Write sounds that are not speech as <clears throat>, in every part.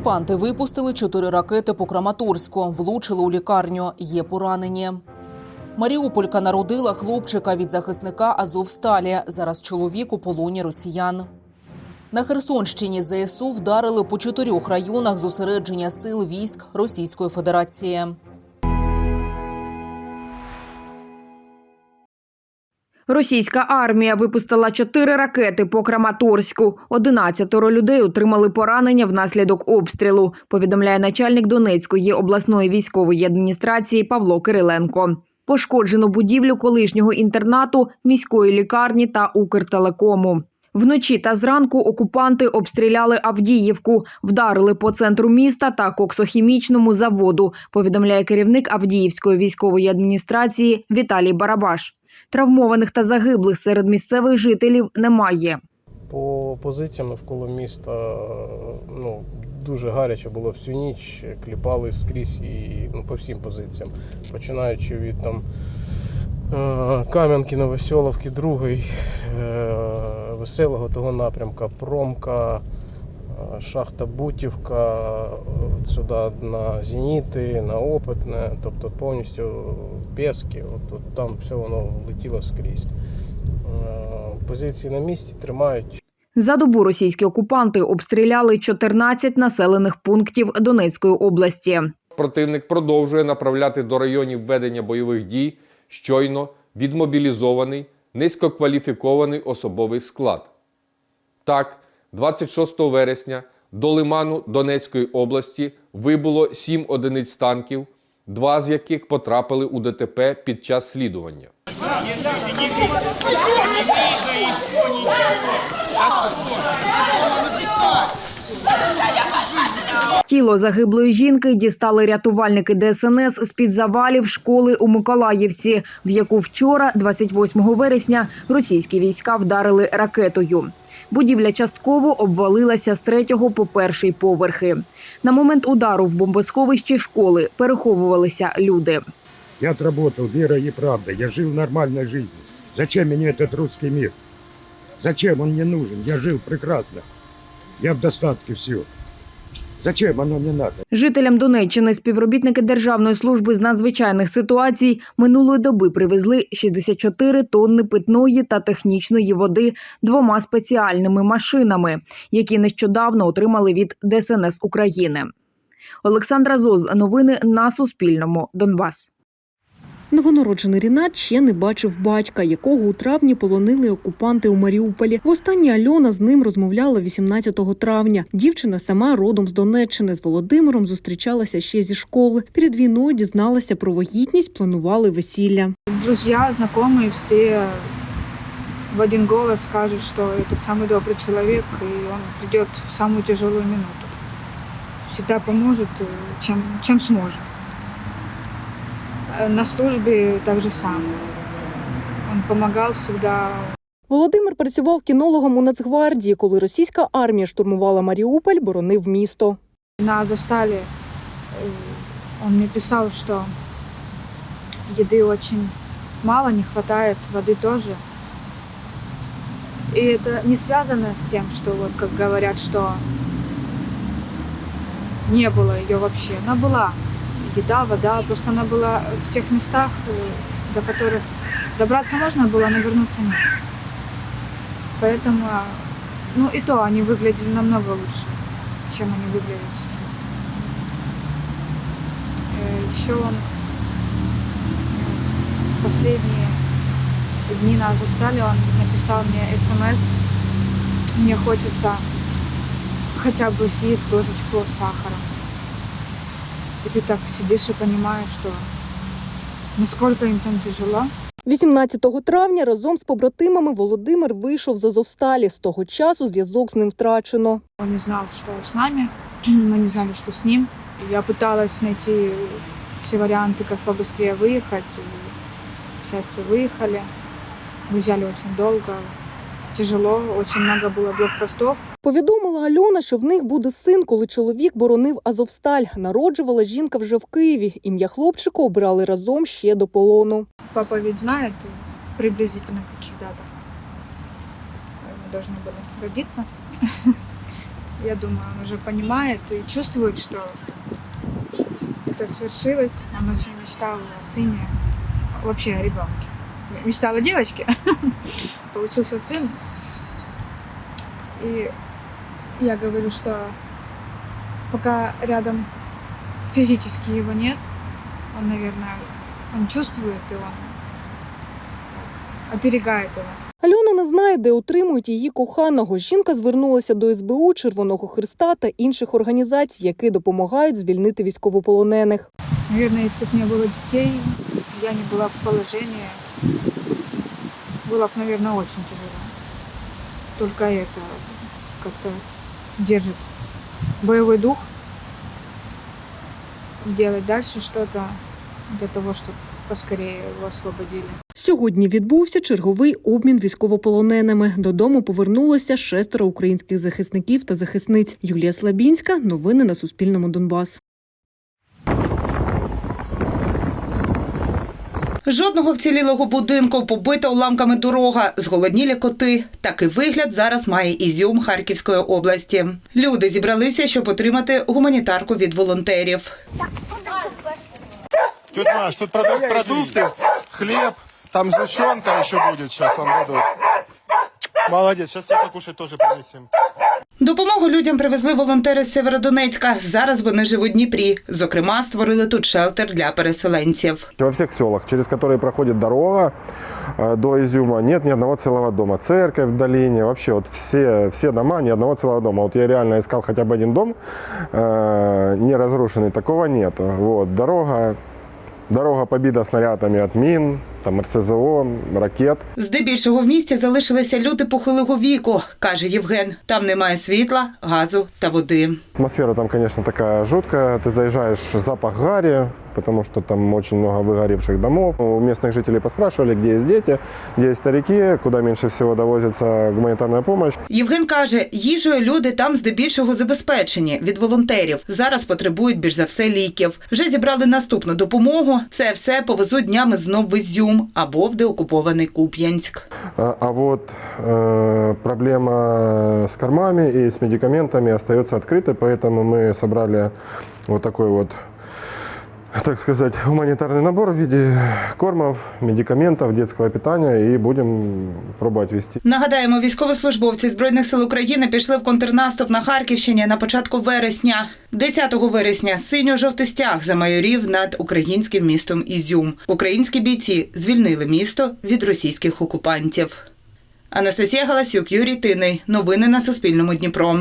Окупанти випустили чотири ракети по Краматорську, влучили у лікарню. Є поранені. Маріуполька народила хлопчика від захисника Азовсталі. Зараз чоловік у полоні росіян. На Херсонщині ЗСУ вдарили по чотирьох районах зосередження сил військ Російської Федерації. Російська армія випустила чотири ракети по Краматорську. Одинадцятеро людей отримали поранення внаслідок обстрілу. Повідомляє начальник Донецької обласної військової адміністрації Павло Кириленко. Пошкоджено будівлю колишнього інтернату, міської лікарні та Укртелекому. Вночі та зранку окупанти обстріляли Авдіївку, вдарили по центру міста та коксохімічному заводу. Повідомляє керівник Авдіївської військової адміністрації Віталій Барабаш. Травмованих та загиблих серед місцевих жителів немає. По позиціям навколо міста ну, дуже гаряче було всю ніч, кліпали скрізь і ну, по всім позиціям. Починаючи від там е, Кам'янки, Новоселовки, другий, е, веселого того напрямка, Промка, шахта Бутівка, е, сюди на Зеніти, на Опитне, тобто повністю Пески, от, от там все воно летіло скрізь. Е, Позиції на місці тримають За добу російські окупанти обстріляли 14 населених пунктів Донецької області. Противник продовжує направляти до районів ведення бойових дій щойно відмобілізований низькокваліфікований особовий склад. Так, 26 вересня до лиману Донецької області вибуло 7 одиниць танків, два з яких потрапили у ДТП під час слідування. Тіло загиблої жінки дістали рятувальники ДСНС з під завалів школи у Миколаївці, в яку вчора, 28 вересня, російські війська вдарили ракетою. Будівля частково обвалилася з третього по перший поверхи. На момент удару в бомбосховищі школи переховувалися люди. Я отработал верой и правдой. Я жил нормальной жизнью. Зачем мне этот русский мир? Зачем он мне нужен? Я жил прекрасно. Я в достатке все. Зачем оно мне надо? Жителям Донеччини співробітники Державної служби з надзвичайних ситуацій минулої доби привезли 64 тонни питної та технічної води двома спеціальними машинами, які нещодавно отримали від ДСНС України. Олександра Зоз. Новини на Суспільному. Донбас. Новонароджений Рінат ще не бачив батька, якого у травні полонили окупанти у Маріуполі. Востаннє Альона з ним розмовляла 18 травня. Дівчина сама родом з Донеччини. З Володимиром зустрічалася ще зі школи. Перед війною дізналася про вагітність, планували весілля. друзья, знакомые все в один голос скажут, что это самый добрый человек, и он придет в самую тяжелую минуту. Всегда поможет, э, чем, чем сможет. Э, На службе так же самое. Он помогал всегда Володимир працював кінологом у Нацгвардії. Коли російська армія штурмувала Маріуполь, боронив місто. на Азовстале. э, Он мне писал, что еды очень мало, не хватает, воды тоже. И это не связано с тем, что вот как говорят, что не было ее вообще. Она была Еда, вода, просто она была в тех местах, э, до которых добраться можно было, но вернуться нет. Поэтому, а, ну и то они выглядели намного лучше, чем они выглядят сейчас. Э, Еще он последние дни на Азовстале он написал мне смс. Мне хочется хотя бы съесть ложечку сахара. И ты так сидишь и понимаешь, что насколько им там тяжело. 18 травня разом з побратимами Володимир вийшов з Азовсталі. З того часу зв'язок з ним втрачено. Он не знал, что с нами, <clears throat> мы не знали, что с ним. Я пыталась найти все варианты, как побыстрее выехать. И, К счастью, выехали. Выезжали очень долго, тяжело, очень много было блокпостов. Повідомила Альона, що в них буде син, коли чоловік боронив Азовсталь. Народжувала жінка вже в Києві. Ім'я хлопчика обрали разом ще до полону. Папа ведь знает приблизительно в каких датах мы должны были родиться. <laughs> Я думаю, он уже понимает и чувствует, что это свершилось. Он очень мечтал о сыне, вообще о ребенке. Мечтал о девочке. <laughs> Получился сын. И я говорю, что пока рядом физически его нет, он, наверное, он чувствует, и он так, оберегает его. Альона не знає, де отримують її коханого. Жінка звернулася до СБУ, Червоного Христа та інших організацій, які допомагають звільнити військовополонених. Наверное, если бы не было детей, я не была в положении, было бы, наверное, очень тяжело. Только это как-то держит боевой дух, делать дальше что-то для того, чтобы поскорее его освободили. Сьогодні відбувся черговий обмін військовополоненими. Додому повернулося шестеро українських захисників та захисниць. Юлія Слабінська. Новини на Суспільному Донбас. Жодного вцілілого будинку, побита уламками дорога, зголоднілі коти. Такий вигляд зараз має Ізюм Харківської області. Люди зібралися, щоб отримати гуманітарку від волонтерів. Тетя Маш, тут продают продукты, хлеб, там сгущенка еще будет, сейчас вам дадут. Молодец, сейчас тебе покушать тоже принесем. Допомогу людям привезли волонтери з Северодонецька. Зараз вони живуть в Дніпрі. Зокрема, створили тут шелтер для переселенців. Во всех селах, через которые проходит дорога э, до Изюма, нет ни одного целого дома. Церковь в долине, вообще вот все, все дома, ни одного целого дома. Вот я реально искал хотя бы один дом э, не разрушенный, такого нет. Вот, дорога, дорога побита снарядами от мин, там РСЗО, ракет. Здебільшого в місті залишилися люди похилого віку, каже Євген. Там немає світла, газу та води. Атмосфера там, звісно, така жутка. Ти заїжджаєш запах гари, потому что там очень много выгоревших домов. У местных жителей поспрашивали, где есть дети, где есть старики, куда меньше всего довозится гуманитарная помощь. Євген каже, їжею люди там здебільшого забезпечені від волонтерів. Зараз потребують більш за все ліків. Вже зібрали наступну допомогу. Це все повезуть днями знов в Ізюм або в деокупований Куп'янськ. А, а вот э, проблема с кормами и с медикаментами остается открытой, поэтому мы собрали вот такой вот так сказать, гуманитарный набор в виде кормов, медикаментов, детского питания и будем пробовать вести. Нагадаємо, військовослужбовці збройних сил України пішли в контрнаступ на Харківщині на початку вересня. 10 вересня синьо-жовтий стяг замайорів над українським містом Ізюм. Українські бійці звільнили місто від російських окупантів. Анастасія Галасюк, Юрій Тиний. Новини на Суспільному Дніпро.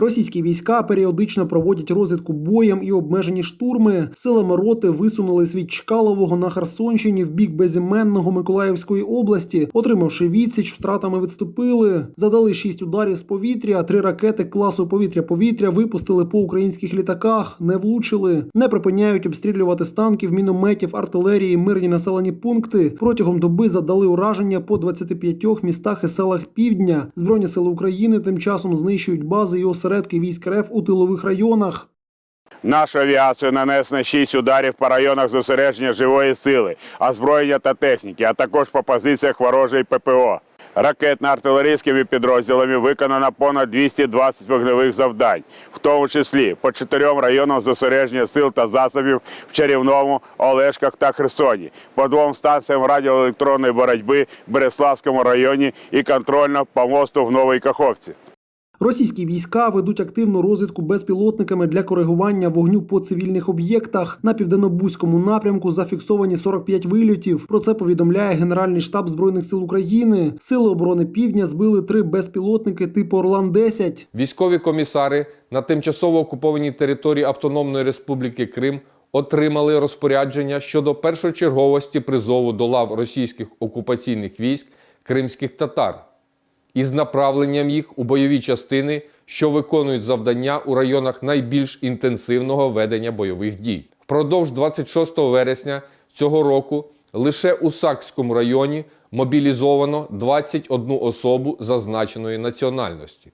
Російські війська періодично проводять розвідку боєм і обмежені штурми. Силами роти висунулись від Чкалового на Херсонщині в бік безіменного Миколаївської області. Отримавши відсіч, втратами відступили. Задали шість ударів з повітря. Три ракети класу повітря-повітря випустили по українських літаках, не влучили, не припиняють обстрілювати з танків, мінометів, артилерії, мирні населені пункти. Протягом доби задали ураження по 25 містах і селах півдня. Збройні сили України тим часом знищують бази і осередки військ РФ у тилових районах. Нашу авіацію нанесли 6 ударів по районах зосередження живої сили, озброєння та техніки, а також по позиціях ворожої ППО. Ракетно-артилерійськими підрозділами виконано понад 220 вогневих завдань, в тому числі по чотирьом районам зосередження сил та засобів в Чарівному, Олешках та Херсоні, по двом станціям радіоелектронної боротьби в Береславському районі і контрольно по мосту в Новій Каховці. Російські війська ведуть активну розвідку безпілотниками для коригування вогню по цивільних об'єктах. На південнобузькому напрямку зафіксовані 45 вильотів. Про це повідомляє Генеральний штаб збройних сил України. Сили оборони Півдня збили три безпілотники типу Орлан 10 Військові комісари на тимчасово окупованій території Автономної Республіки Крим отримали розпорядження щодо першочерговості призову до лав російських окупаційних військ кримських татар із направленням їх у бойові частини, що виконують завдання у районах найбільш інтенсивного ведення бойових дій. Впродовж 26 вересня цього року лише у Сакському районі мобілізовано 21 особу зазначеної національності.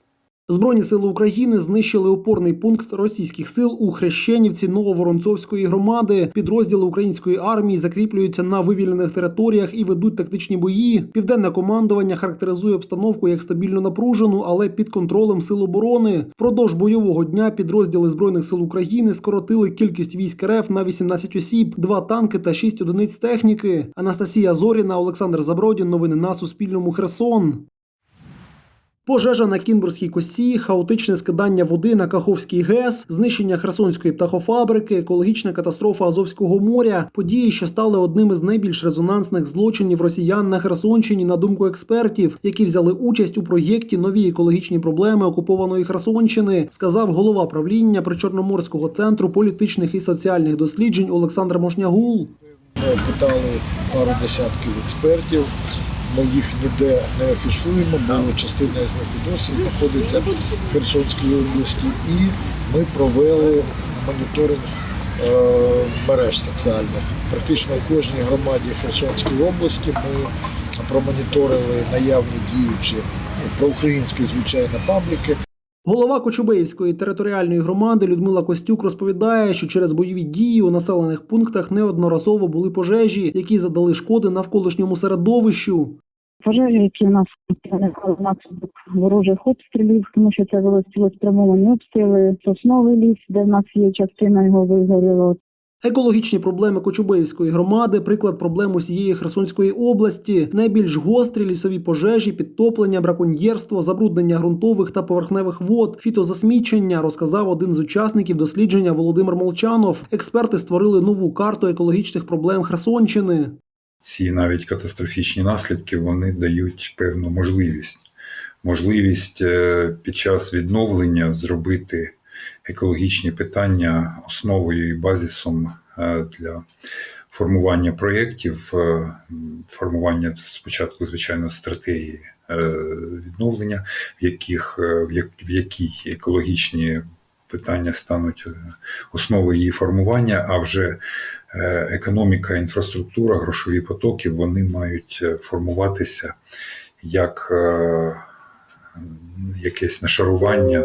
Збройні сили України знищили опорний пункт російських сил у Хрещенівці Нововоронцовської громади. Підрозділи української армії закріплюються на вивільнених територіях і ведуть тактичні бої. Південне командування характеризує обстановку як стабільно напружену, але під контролем сил оборони. Впродовж бойового дня підрозділи збройних сил України скоротили кількість військ РФ на 18 осіб, 2 танки та 6 одиниць техніки. Анастасія Зоріна, Олександр Забродін. Новини на Суспільному. Херсон. Пожежа на Кінбурзькій косі, хаотичне скидання води на Каховський ГЕС, знищення Херсонської птахофабрики, екологічна катастрофа Азовського моря події, що стали одним із найбільш резонансних злочинів росіян на Херсонщині, на думку експертів, які взяли участь у проєкті Нові екологічні проблеми окупованої Херсонщини, сказав голова правління Причорноморського центру політичних і соціальних досліджень Олександр Мошнягул. Питали пару десятків експертів. Ми їх ніде не афішуємо, бо частина з них і досі знаходиться в Херсонській області. І ми провели моніторинг е, мереж соціальних. Практично в кожній громаді Херсонської області ми промоніторили наявні діючі ну, проукраїнські звичайно пабліки. Голова Кочубеївської територіальної громади Людмила Костюк розповідає, що через бойові дії у населених пунктах неодноразово були пожежі, які задали шкоди навколишньому середовищу. Пожежі, які у нас виникали внаслідок ворожих обстрілів, тому що це були цілеспрямовані обстріли, сосновий ліс, де в нас є частина його вигоріла. Екологічні проблеми Кочубеївської громади приклад проблем усієї Херсонської області. Найбільш гострі лісові пожежі, підтоплення, браконьєрство, забруднення ґрунтових та поверхневих вод, фітозасмічення, розказав один з учасників дослідження Володимир Молчанов. Експерти створили нову карту екологічних проблем Херсонщини. Ці навіть катастрофічні наслідки вони дають певну можливість. Можливість е, під час відновлення зробити екологічні питання основою і базисом е, для формування проєктів, е, формування спочатку, звичайно, стратегії відновлення, в яких в якій екологічні питання стануть основою її формування, а вже економіка, інфраструктура, грошові потоки вони мають е, формуватися як е, якесь нашарування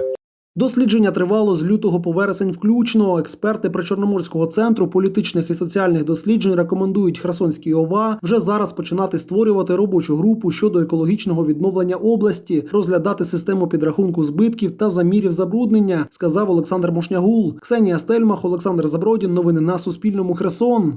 Дослідження тривало з лютого по вересень включно. Експерти Причорноморського центру політичних і соціальних досліджень рекомендують Херсонській ОВА вже зараз починати створювати робочу групу щодо екологічного відновлення області, розглядати систему підрахунку збитків та замірів забруднення, сказав Олександр Мошнягул. Ксенія Стельмах, Олександр Забродін. Новини на Суспільному. Херсон.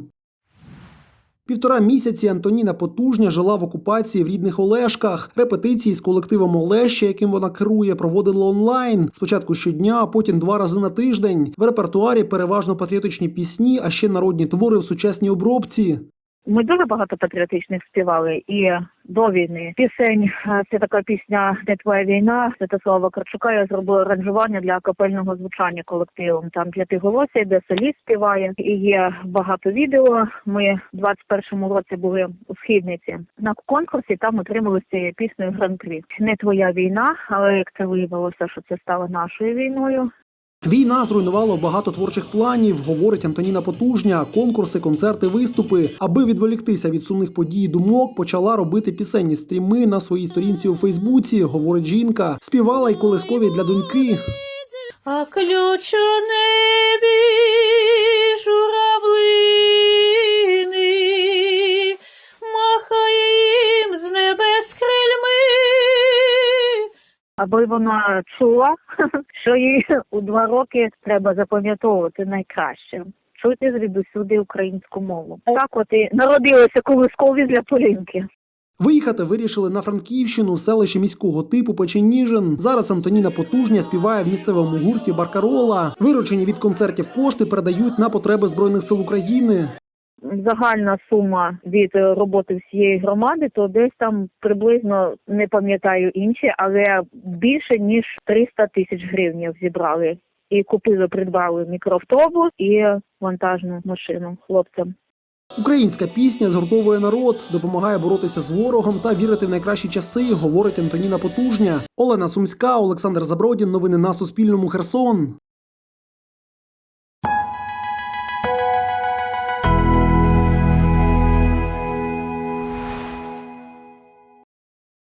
Півтора місяці Антоніна Потужня жила в окупації в рідних Олешках. Репетиції з колективом Олеща, яким вона керує, проводила онлайн. Спочатку щодня, а потім два рази на тиждень. В репертуарі переважно патріотичні пісні, а ще народні твори в сучасній обробці. Ми дуже багато патріотичних співали і до війни. Пісень е, це така пісня Не твоя війна. Святослава Карчука. Я зробила аранжування для капельного звучання колективом. Там п'ятиголосся, де соліст співає. І є багато відео. Ми в 21-му році були у східниці на конкурсі. Там отримали з цією піснею гран-прі. Не твоя війна, але як це виявилося, що це стало нашою війною. Війна зруйнувала багато творчих планів, говорить Антоніна Потужня. Конкурси, концерти, виступи. Аби відволіктися від сумних подій і думок, почала робити пісенні стріми на своїй сторінці у Фейсбуці. Говорить жінка. Співала й колискові для доньки. А ключ у небі аби вона чула, <laughs> що їй у два роки треба запам'ятовувати найкраще. Чути звідусюди українську мову. Так от і народилися колискові для Полінки. Виїхати вирішили на Франківщину в селище міського типу Печеніжин. Зараз Антоніна Потужня співає в місцевому гурті Баркарола. Виручені від концертів кошти передають на потреби збройних сил України. Загальна сума від е, роботи всієї громади, то десь там приблизно не пам'ятаю інші, але більше ніж 300 тисяч гривень зібрали. І купили, придбали мікроавтобус і вантажну машину хлопцям. Українська пісня згуртовує народ, допомагає боротися з ворогом та вірити в найкращі часи, говорить Антоніна Потужня. Олена Сумська, Олександр Забродін. Новини на Суспільному. Херсон.